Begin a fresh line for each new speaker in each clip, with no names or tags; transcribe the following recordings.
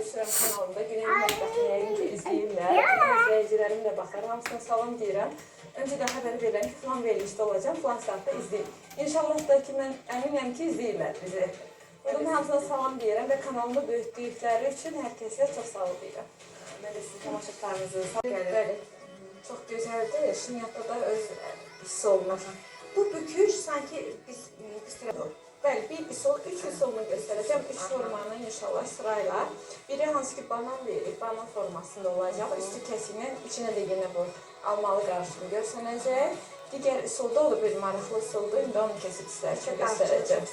düşürəm kanalımda. Güney mətbəxini yəqin ki, izləyirlər. İzləyicilərim də baxar. Hamısına salam deyirəm. Öncədən xəbər verirəm ki, filan verilişdə olacam, filan saatda izləyin. İnşallah da ki, mən əminəm ki, izləyirlər bizi. Buradan hamısına salam deyirəm və kanalımı böyütdükləri üçün hər kəsə çox sağ ol deyirəm.
Mən də sizin tamaşaçılarınızı sağ gəlir.
Bəli, çox gözəldir. Şinyatda da öz hiss olunur.
Bu büküş sanki biz biz
Bəli, bir üsul, üç üsulunu göstərəcəm. Üç formanı inşallah sırayla. Biri hansı ki banan verir, banan formasında olacaq. Üstü kəsiklə, içinə də yenə bu almalı qarışımı görsənəcək. Digər üsulda olur bir maraqlı üsuldur. İndi onu sizlər üçün göstərəcəm.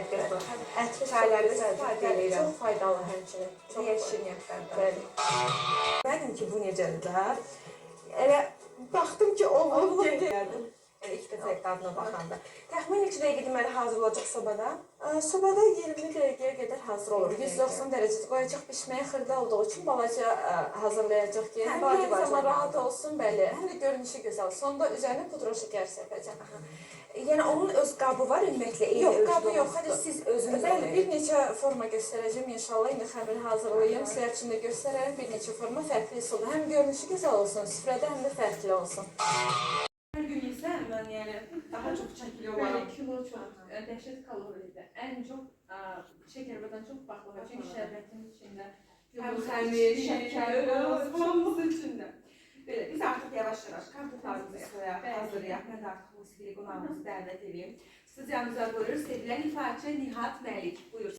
Ədvət var.
Ətli
Çayları istifadə edirəm.
Çox faydalı həmçinin. Çox
Diğer şirniyyatlardan.
Bəli.
Mənim ki, bu necədir də? Elə baxdım ki, gəldim. Elə ilk dəfə dadına baxanda. Təxmin neçə dəqiqə deməli hazır olacaq sobada?
Ə, Sobada 20 dəqiqəyə qədər hazır olur. 190 dərəcədə qoyacaq bişməyə xırda olduğu üçün balaca ə, hazırlayacaq ki,
Hə,
həm zaman rahat olsun, bəli, həm də görünüşü gözəl. Sonda üzərinə pudra şəkər səpəcəm.
Yəni onun öz qabı var ümumiyyətlə
Yox, qabı yox.
Hadi siz özünüz
Bəli, bir neçə forma göstərəcəm inşallah. İndi xəbər hazırlayım, sizlər üçün də göstərərəm. Bir neçə forma fərqli üsulda. Həm görünüşü gözəl olsun, süfrədə həm də fərqli olsun.
Daha çok çəkili
Bəli,
olaram.
kilo çox ə, dəhşət kalorilidir. Ən çox şəkərbədən çox baklava, çünki şərbətin içində
Hem
yumurta,
xəmir,
şəkər,
şəkər,
olsun.
hamısı içində. Belə biz artıq yavaş-yavaş
Bəli.
hazırlayaq. Mən də artıq musiqili qonağımızı dəvət edeyim. Studiyanıza buyurur sevilən ifaçı Nihat Məlik. Buyur.